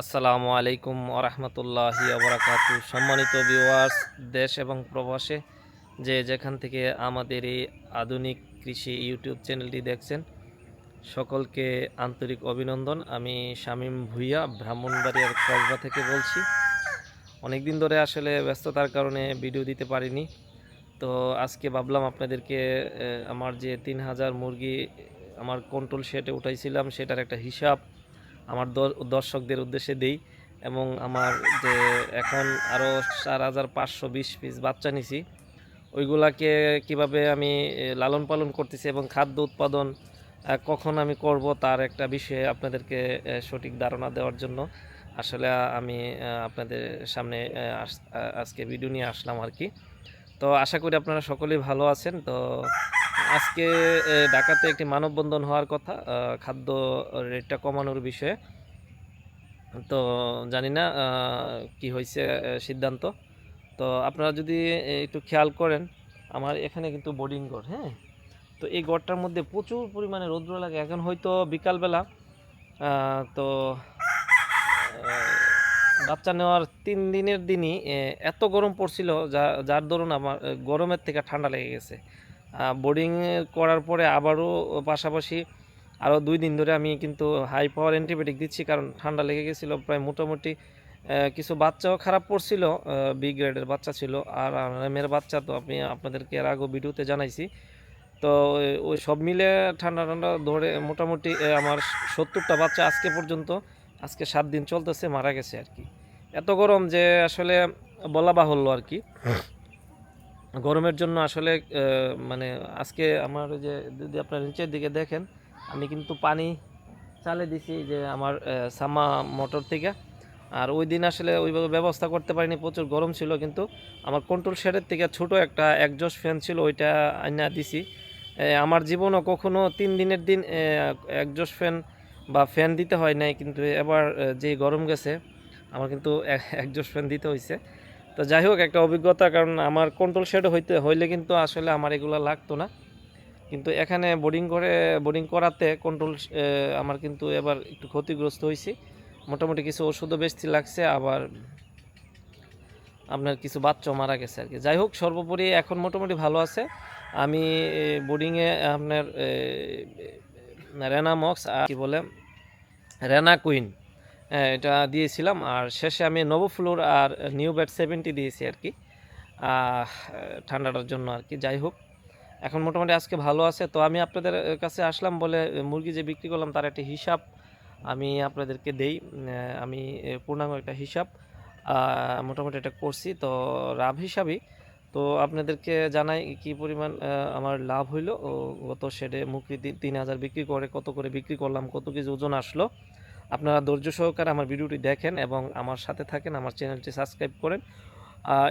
আসসালামু আলাইকুম ওরহমতুল্লাহি আবরাকাতু সম্মানিত ভিউয়ার্স দেশ এবং প্রবাসে যে যেখান থেকে আমাদের এই আধুনিক কৃষি ইউটিউব চ্যানেলটি দেখছেন, সকলকে আন্তরিক অভিনন্দন। আমি শামীম ভুইয়া, ব্রাহ্মণবাড়িয়ার কসবা থেকে বলছি। অনেক দিন ধরে আসলে ব্যস্ততার কারণে ভিডিও দিতে পারিনি। তো আজকে ভাবলাম আপনাদেরকে আমার যে তিন হাজার মুরগি আমার কন্ট্রোল শেডে উঠাইছিলাম, সেটার একটা হিসাব আমার দর্শকদের উদ্দেশ্যে দেই এবং আমার যে এখন আরও চার হাজার পাঁচশো বিশ পিস বাচ্চা নিছি। ওইগুলাকে কীভাবে আমি লালন পালন করতেছি এবং খাদ্য উৎপাদন কখন আমি করব তার একটা বিষয়ে আপনাদেরকে সঠিক ধারণা দেওয়ার জন্য আসলে আমি আপনাদের সামনে আজকে ভিডিও নিয়ে আসলাম আর কি। তো আশা করি আপনারা সকলেই ভালো আছেন। তো আজকে ঢাকাতে একটি মানববন্ধন হওয়ার কথা খাদ্য রেটটা কমানোর বিষয়ে। তো জানি না কি হয়েছে সিদ্ধান্ত। তো আপনারা যদি একটু খেয়াল করেন, আমার এখানে কিন্তু বোর্ডিং ঘর হ্যাঁ? তো এই ঘরটার মধ্যে প্রচুর পরিমাণে রৌদ্র লাগে। এখন হয়তো বিকালবেলা তো বাচ্চা নেওয়ার তিন দিনের দিনই এত গরম পড়ছিল, যা, যার দরুন আমার গরমের থেকে ঠান্ডা লেগে গেছে। বোর্ডিং করার পরে আবারও পাশাপাশি আরও দুই দিন ধরে আমি কিন্তু হাই পাওয়ার অ্যান্টিবায়োটিক দিচ্ছি, কারণ ঠান্ডা লেগে গেছিল প্রায় মোটামুটি কিছু বাচ্চাও খারাপ পড়ছিল বি গ্রেডের বাচ্চা ছিল আর মেয়ের বাচ্চা তো আমি আপনাদেরকে এর আগেও ভিডিওতে জানাইছি। তো ওই- ওই সব মিলে ঠান্ডা ঠান্ডা ধরে মোটামুটি আমার সত্তরটা বাচ্চা আজকে পর্যন্ত, আজকে সাত দিন চলতেছে, মারা গেছে আর কি। এত গরম যে আসলে বলা বাহুল্য আর কি। গরমের জন্য আসলে মানে আজকে আমার যে যদি আপনার নিচের দিকে দেখেন, আমি কিন্তু পানি চালে দিছি যে আমার সামা মোটর থেকে। আর ওই দিন আসলে ওইভাবে ব্যবস্থা করতে পারিনি, প্রচুর গরম ছিল, কিন্তু আমার কন্ট্রোল শেডের থেকে ছোট একটা একজস্ট ফ্যান ছিল, ওইটা আইনা দিছি। আমার জীবনও কখনো তিন দিনের দিন একজস্ট ফ্যান বা ফ্যান দিতে হয় নাই, কিন্তু এবার যে গরম গেছে, আমার কিন্তু একজস্ট ফ্যান দিতে হয়েছে তো যাই হোক, একটা অভিজ্ঞতা, কারণ আমার কন্ট্রোল শেড হইতে হইলে কিন্তু আসলে আমার এগুলো লাগতো না। কিন্তু এখানে বোর্ডিং করে বোর্ডিং করাতে কন্ট্রোল আমার কিন্তু এবার একটু ক্ষতিগ্রস্ত হয়েছি মোটামুটি কিছু ওষুধও বেশি লাগছে, আবার আপনার কিছু বাচ্চাও মারা গেছে আর কি। যাই হোক, সর্বোপরি এখন মোটামুটি ভালো আছে। আমি বোর্ডিংয়ে আপনার রেনা মক্স আর কি বলে, রেনা কুইন। এটা দিয়েছিলাম। আর শেষে আমি নোভোফ্লোর আর নিউ ব্যাট সেভেন্টি দিয়েছি আর কি। ঠান্ডাটার জন্য আর কি, যাই হোক। এখন মোটামুটি আজকে ভালো আছে। তো আমি আপনাদের কাছে আসলাম বলে মুরগি যে বিক্রি করলাম তার একটা হিসাব আমি আপনাদেরকে দেই। আমি পূর্ণাঙ্গ একটা হিসাব মোটামুটি এটা করছি। তো লাভ হিসাবেই। তো আপনাদেরকে জানাই কি পরিমাণ আমার লাভ হইল। গত শেডে মুরগি তিন- হাজার বিক্রি করে, কত করে বিক্রি করলাম, কত কেজি ওজন আসলো। আপনারা ধৈর্য সহকারে আমার ভিডিওটি দেখেন এবং আমার সাথে থাকেন, আমার চ্যানেলটি সাবস্ক্রাইব করেন।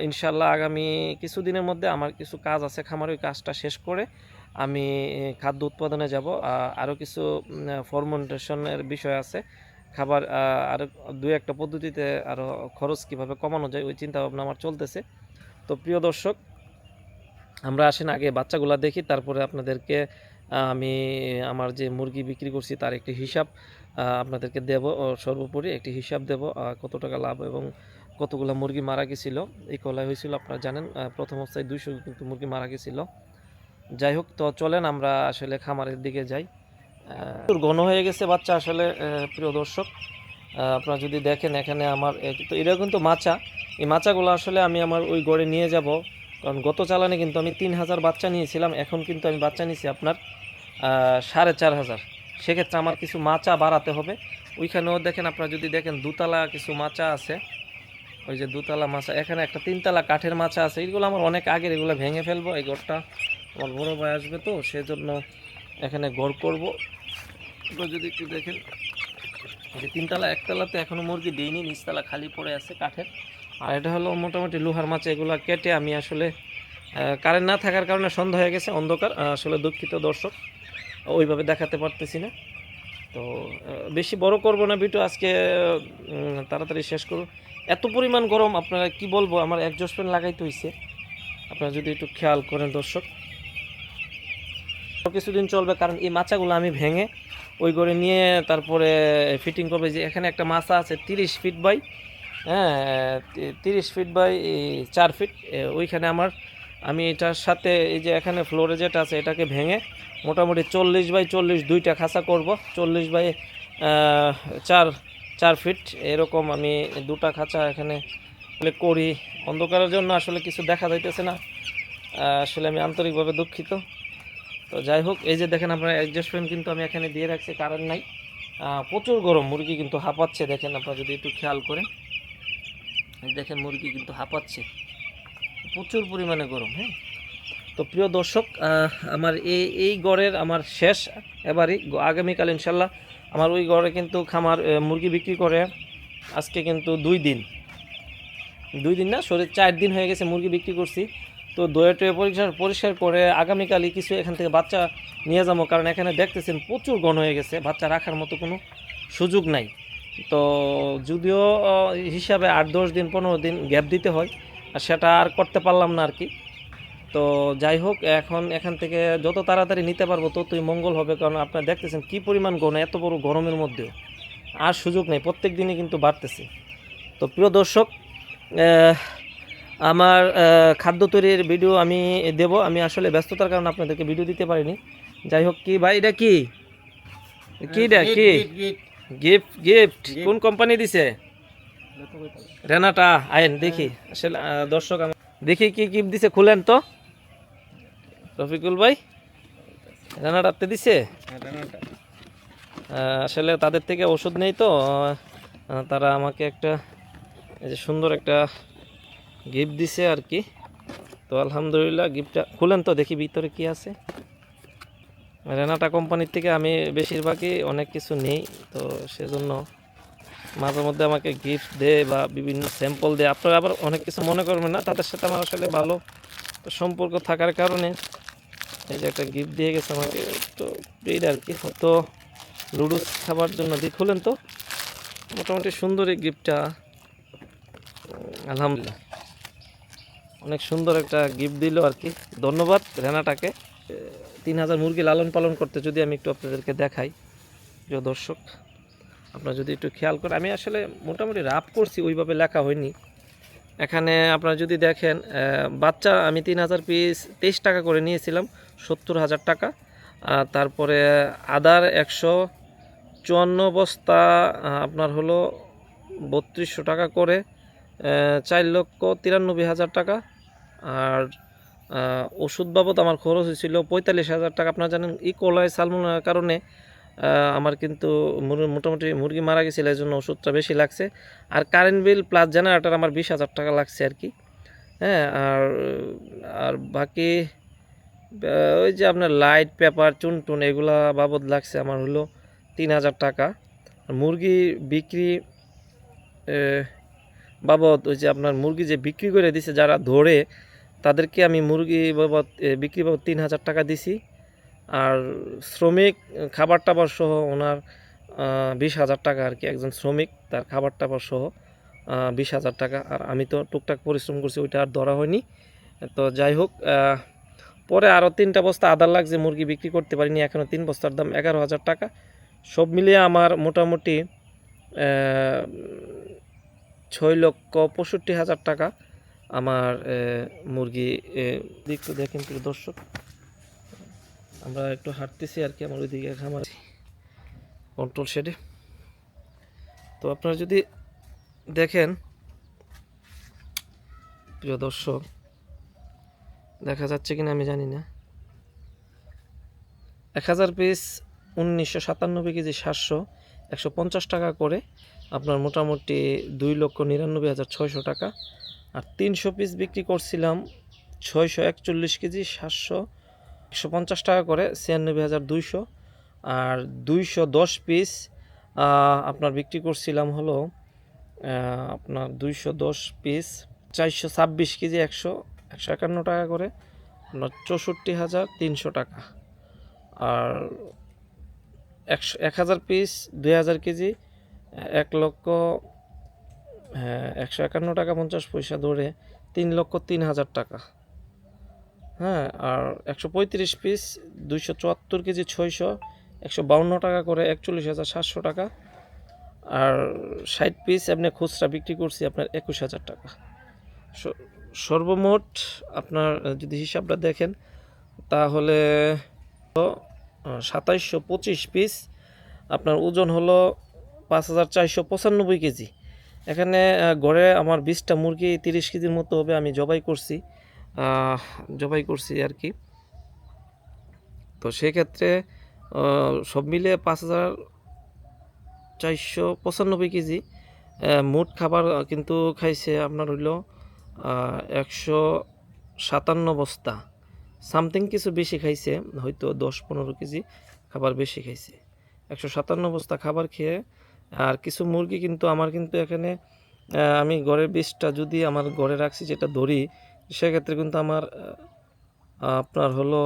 ইনশাল্লাহ আগামী কিছুদিনের মধ্যে আমার কিছু কাজ আছে, খামার ওই কাজটা শেষ করে আমি খাদ্য উৎপাদনে যাব। আরও কিছু ফরমেন্টেশনের বিষয় আছে। খাবার আরও দু একটা পদ্ধতিতে আরও খরচ কীভাবে কমানো যায় ওই চিন্তা ভাবনা আমার চলতেছে। তো প্রিয় দর্শক, আমরা আসেন আগে বাচ্চাগুলা দেখি, তারপরে আপনাদেরকে আমি আমার যে মুরগি বিক্রি করছি তার একটি হিসাব। আপনাদেরকে দেব সর্বোপরি একটি হিসাব দেব কত টাকা লাভ এবং কতগুলো মুরগি মারা গেছিল। এই কলাই হয়েছিল, আপনারা জানেন প্রথম অবস্থায় দুইশো কিন্তু মুরগি মারা গেছিল। যাই হোক, তো চলেন আমরা আসলে খামারের দিকে যাই। ঘন হয়ে গেছে বাচ্চা আসলে প্রিয় দর্শক। আপনারা যদি দেখেন এখানে আমার তো এটা কিন্তু মাচা। এই মাচাগুলো আসলে আমি আমার ওই গড়ে নিয়ে যাব। কারণ গত চালানে কিন্তু আমি তিন হাজার বাচ্চা নিয়েছিলাম, এখন কিন্তু আমি বাচ্চা নিয়েছি আপনার সাড়ে চার হাজার। সেক্ষেত্রে আমার কিছু মাচা বাড়াতে হবে। ওইখানেও দেখেন আপনারা যদি দেখেন দুতলা কিছু মাচা আছে, ওই যে দুতলা মাচা, এখানে একটা তিনতলা কাঠের মাচা আছে এইগুলো আমার অনেক আগের, এগুলো ভেঙে ফেলব, এই ঘরটা আমার বড় ভাই আসবে তো, সেজন্য এখানে ঘর করব। যদি একটু দেখেন যে তিনতলা, একতলাতে এখনও মুরগি দিইনি, নিচতলা খালি পড়ে আছে কাঠের। আর এটা হলো মোটামুটি লোহার মাছ এগুলো কেটে আমি আসলে কারেন্ট না থাকার কারণে সন্ধ্যা হয়ে গেছে, অন্ধকার আসলে দুঃখিত দর্শক। ওইভাবে দেখাতে পারতেছি না। তো বেশি বড় করব না ভিডিও আজকে তাড়াতাড়ি শেষ করুন এত পরিমাণ গরম, আপনারা কি বলব? আমার একজস্ট ফ্যান লাগাইতে হইছে। আপনারা যদি একটু খেয়াল করেন দর্শক। কিছুদিন চলবে, কারণ এই মাচাগুলো আমি ভেঙে ওই করে নিয়ে তারপরে ফিটিং করবে। যে এখানে একটা মাছা আছে তিরিশ ফিট বাই হ্যাঁ তিরিশ ফিট বাই চার ফিট ওইখানে আমার, আমি এটার সাথে এই যে এখানে ফ্লোরে যেটা আছে, এটাকে ভেঙে মোটামুটি চল্লিশ বাই চল্লিশ দুইটা খাঁচা করব। চল্লিশ বাই চার চার ফিট এরকম আমি দুটা খাঁচা এখানে করি। অন্ধকারের জন্য আসলে কিছু দেখা যাইতেছে না। আসলে আমি আন্তরিকভাবে দুঃখিত। তো যাই হোক, এই যে দেখেন আপনার অ্যাডজাস্ট ফ্যান কিন্তু আমি এখানে দিয়ে রাখছি কারেন্ট নাই। প্রচুর গরম, মুরগি কিন্তু হাঁপাচ্ছে, দেখেন আপনারা যদি একটু খেয়াল করেন। দেখেন মুরগি কিন্তু হাঁপাচ্ছে। প্রচুর পরিমাণে গরম হ্যাঁ? তো প্রিয় দর্শক আমার এই এই গড়ের আমার শেষ এবারই, আগামীকাল ইনশাল্লাহ আমার ওই গড়ে কিন্তু খামার মুরগি বিক্রি করে আজকে কিন্তু দুই দিন। দুই দিন না শরীর চার দিন হয়ে গেছে মুরগি বিক্রি করছি। তো দয়ে টয়ে পরিষ্কার পরিষ্কার করে আগামীকালই কিছু এখান থেকে বাচ্চা নিয়ে যাব, কারণ এখানে দেখতেছেন প্রচুর গণ হয়ে গেছে, বাচ্চা রাখার মতো কোনো সুযোগ নাই। তো যদিও হিসাবে আট, দশ দিন, পনেরো দিন গ্যাপ দিতে হয়, আর সেটা আর করতে পারলাম না আর কি। তো যাই হোক এখন এখান থেকে যত তাড়াতাড়ি নিতে পারব ততই মঙ্গল হবে কারণ আপনারা দেখতেছেন কি পরিমাণ ঘন এত বড় গরমের মধ্যেও। আর সুযোগ নেই প্রত্যেক দিনই কিন্তু বাড়তেছে। তো প্রিয় দর্শক আমার খাদ্য তৈরির ভিডিও আমি দেব আমি আসলে ব্যস্ততার কারণে আপনাদেরকে ভিডিও দিতে পারিনি। যাই হোক কি ভাই এটা কি? কি এটা? কি? Gift gift. কোন কোম্পানি দিছে? রেনাটা আইন দেখি। আসলে দর্শক আমার দেখি কি গিফট দিছে খুলেন তো। রফিকুল ভাই রেনাটাতে দিছে? আসলে তাদের থেকে ওষুধ নেই তো তারা আমাকে একটা এই যে সুন্দর একটা গিফট দিছে আর কি। তো আলহামদুলিল্লাহ গিফটটা খুলেন তো দেখি ভিতরে কি আছে। রেনাটা কোম্পানির থেকে আমি বেশিরভাগই অনেক কিছু নেই তো সেজন্য মাঝে মধ্যে আমাকে গিফট দেয় বা বিভিন্ন স্যাম্পল দেয়। আপনারা আবার অনেক কিছু মনে করবেন না তাদের সাথে আমার আসলে ভালো সম্পর্ক থাকার কারণে এই যে একটা গিফট দিয়ে গেছে আমাকে, তো এইটা আর কি। তো লুডুস খাবার জন্য দিয়ে খুলেন তো? মোটামুটি সুন্দর এই গিফটটা আলহামদুলিল্লাহ। অনেক সুন্দর একটা গিফট দিল আর কি। ধন্যবাদ রেনাটাকে। তিন হাজার মুরগি লালন পালন করতে যদি আমি একটু আপনাদেরকে দেখাই, প্রিয় দর্শক, আপনারা যদি একটু খেয়াল করেন, আমি আসলে মোটামুটি রাপ করছি, ওইভাবে লেখা হয়নি। এখানে আপনারা যদি দেখেন বাচ্চা আমি তিন হাজার পিস তেইশ টাকা করে নিয়েছিলাম, সত্তর হাজার টাকা। তারপরে আদার একশো চুয়ান্ন বস্তা আপনার হলো বত্রিশশো টাকা করে চার লক্ষ তিরানব্বই হাজার টাকা। আর ওষুধ বাবদ আমার খরচ হয়েছিল পঁয়তাল্লিশ হাজার টাকা। আপনারা জানেন ইকোলাই সালমোনার কারণে আমার কিন্তু মোটামুটি মুরগি মারা গেছিল এই জন্য ওষুধটা বেশি লাগছে। আর কারেন্ট বিল প্লাস জেনারেটার আমার বিশ হাজার টাকা লাগছে আর কি। হ্যাঁ আর আর বাকি ওই যে আপনার লাইট পেপার চুন টুন এগুলা বাবদ লাগছে আমার হলো তিন হাজার টাকা। মুরগি বিক্রি বাবদ ওই যে আপনার মুরগি যে বিক্রি করে দিছে যারা ধরে, তাদেরকে আমি মুরগি বাবদ বিক্রি বাবদ তিন হাজার টাকা দিছি। আর শ্রমিক খাবার টাবার সহ ওনার বিশ হাজার টাকা আর কি একজন শ্রমিক তার খাবার টাবার সহ বিশ হাজার টাকা। আর আমি তো টুকটাক পরিশ্রম করছি ওইটা আর ধরা হয়নি। তো যাই হোক পরে আরও তিনটা বস্তা আদার লাগছে মুরগি বিক্রি করতে পারিনি এখনও তিন বস্তার দাম এগারো হাজার টাকা। সব মিলিয়ে আমার মোটামুটি ছয় লক্ষ পঁয়ষট্টি হাজার টাকা আমার মুরগি আহ, দেখেন প্রিয় দর্শক। আমরা একটু হাঁটতেছি আর কি, আমার ওইদিকে খামার কন্ট্রোল শেডে তো আপনারা যদি দেখেন, প্রিয় দর্শক, দেখা যাচ্ছে কিনা আমি জানি না। এক হাজার পিস উনিশশো সাতানব্বই কেজি সাতশো একশো পঞ্চাশ টাকা করে, আপনার মোটামুটি দুই লক্ষ নিরানব্বই হাজার ছয়শো টাকা। আর তিনশো পিস বিক্রি করছিলাম ছয়শো একচল্লিশ কেজি সাতশো একশো পঞ্চাশ টাকা করে, ছিয়ানব্বই হাজার দুইশো। আর দুইশো দশ পিস আপনার বিক্রি করছিলাম হলো আপনার দুইশো দশ পিস চারশো ছাব্বিশ কেজি একশো একশো একান্ন টাকা করে, আপনার চৌষট্টি হাজার তিনশো টাকা। আর একশো, এক হাজার পিস দুই হাজার কেজি, এক লক্ষ হ্যাঁ একশো একান্ন টাকা পঞ্চাশ পয়সা ধরে, তিন লক্ষ তিন হাজার টাকা। হ্যাঁ আর একশো পঁয়ত্রিশ পিস দুইশো চুয়াত্তর কেজি ছয়শো, একশো বাউন্ন টাকা করে, একচল্লিশ হাজার সাতশো টাকা। আর ষাট পিস আপনি খুচরা বিক্রি করছি আপনার একুশ হাজার টাকা। সর্বমোট আপনার যদি হিসাবটা দেখেন, তাহলে সাতাইশশো পঁচিশ পিস আপনার ওজন হলো পাঁচ হাজার চারশো পঁচানব্বই কেজি। এখানে গড়ে আমার বিশটা মুরগি তিরিশ কেজির মতো হবে আমি জবাই করছি। জবাই করছি আর কি। তো সেক্ষেত্রে সব মিলে পাঁচ হাজার চারশো পঁচানব্বই কেজি মোট খাবার কিন্তু খাইছে আপনার হইল একশো সাতান্ন বস্তা। সামথিং কিছু বেশি খাইছে, হয়তো দশ পনেরো কেজি খাবার বেশি খাইছে। একশো সাতান্ন বস্তা খাবার খেয়ে, আর কিছু মুরগি কিন্তু আমার কিন্তু এখানে আমি গড়ের বিষটা যদি আমার ঘরে রাখছি, যেটা ধরি সেক্ষেত্রে কিন্তু আমার আপনার হলো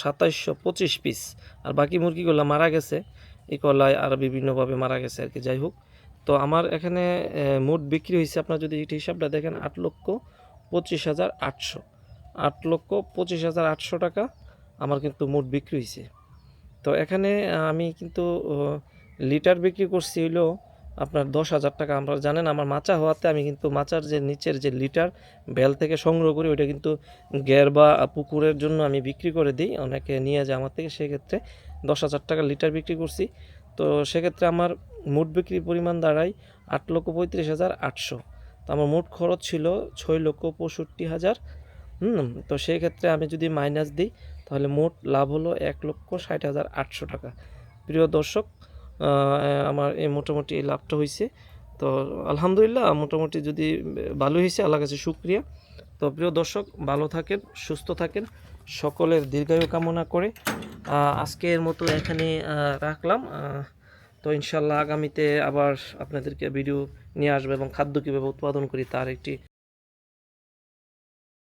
সাতাইশশো পঁচিশ পিস আর বাকি মুরগিগুলো মারা গেছে, এই কলায় আর বিভিন্নভাবে মারা গেছে আর কি, যাই হোক। তো আমার এখানে মোট বিক্রি হয়েছে, আপনার যদি হিসাবটা দেখেন, আট লক্ষ পঁচিশ হাজার আটশো। আট লক্ষ পঁচিশ হাজার আটশো টাকা আমার কিন্তু মোট বিক্রি হয়েছে। তো এখানে আমি কিন্তু লিটার বিক্রি করছি হইল আপনার দশ হাজার টাকা, আমরা জানেন আমার মাচা হওয়াতে আমি কিন্তু মাচার যে নিচের যে লিটার বেল থেকে সংগ্রহ করি, ওইটা কিন্তু গ্যার বা পুকুরের জন্য আমি বিক্রি করে দিই। অনেকে নিয়ে যায় আমার থেকে, সেক্ষেত্রে দশ হাজার টাকা লিটার বিক্রি করছি। তো সেক্ষেত্রে আমার মোট বিক্রির পরিমাণ দাঁড়ায় আট লক্ষ পঁয়ত্রিশ হাজার আটশো। তো আমার মোট খরচ ছিল ছয় লক্ষ পঁয়ষট্টি হাজার। হুম, তো সেই ক্ষেত্রে আমি যদি মাইনাস দিই, তাহলে মোট লাভ হলো এক লক্ষ ষাট হাজার আটশো টাকা। প্রিয় দর্শক আমার এই মোটামুটি এই লাভটা হয়েছে। তো আলহামদুলিল্লাহ মোটামুটি যদি ভালো হয়েছে আল্লাহ কাছে শুক্রিয়া। তো প্রিয় দর্শক, ভালো থাকেন, সুস্থ থাকেন, সকলের দীর্ঘায়ু কামনা করে। আজকের মতো এখানে রাখলাম। তো ইনশাল্লাহ আগামীতে আবার আপনাদেরকে ভিডিও নিয়ে আসবে এবং খাদ্য কীভাবে উৎপাদন করি, তার একটি